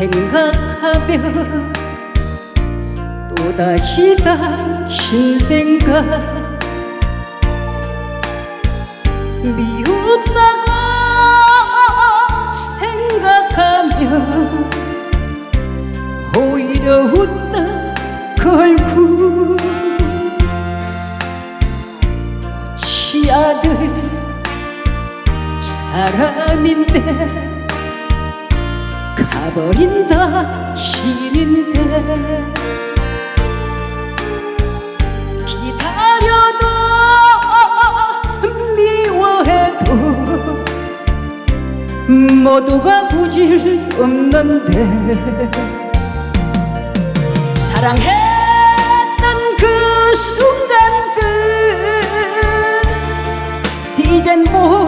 생각하면 또다시 당신 생각 미웠다고 생각하면 오히려 웃다 걸고 치 아들 사람인데 가버린 당신인데 기다려도 미워해도 모두가 부질 없는데 사랑했던 그 순간들 이젠 모두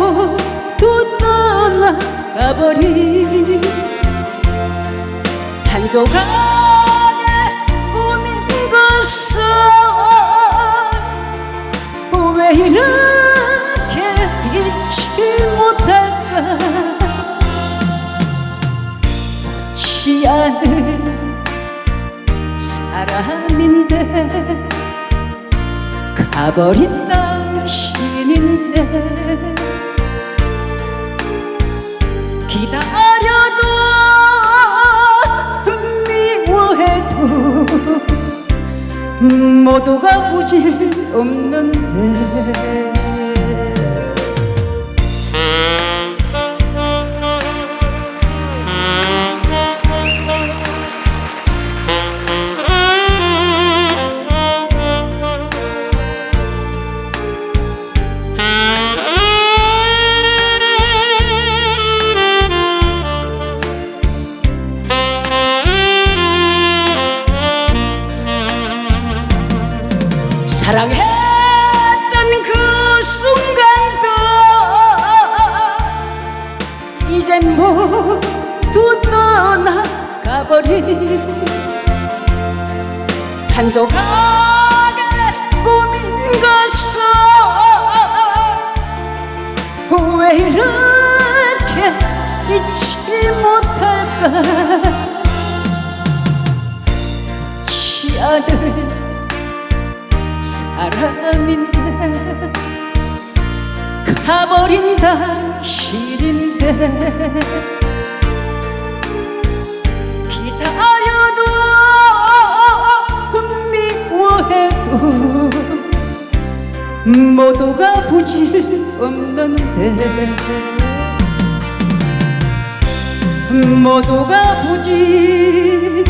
떠나가버린 한 조각의 꿈인 것을 왜 이렇게 잊지 못할까? 치 않을 사람인데 가버린 당신인데 모두가 부질 없는데 사랑했던 그 순간도 이젠 모두 떠나가버린 한 조각의 꿈인 것을 왜 이렇게 잊지 못할까? 치 아들 사람인데 가버린 당신인데. 기다려도 미워해도 모두가 부질 없는데. 모두가 부질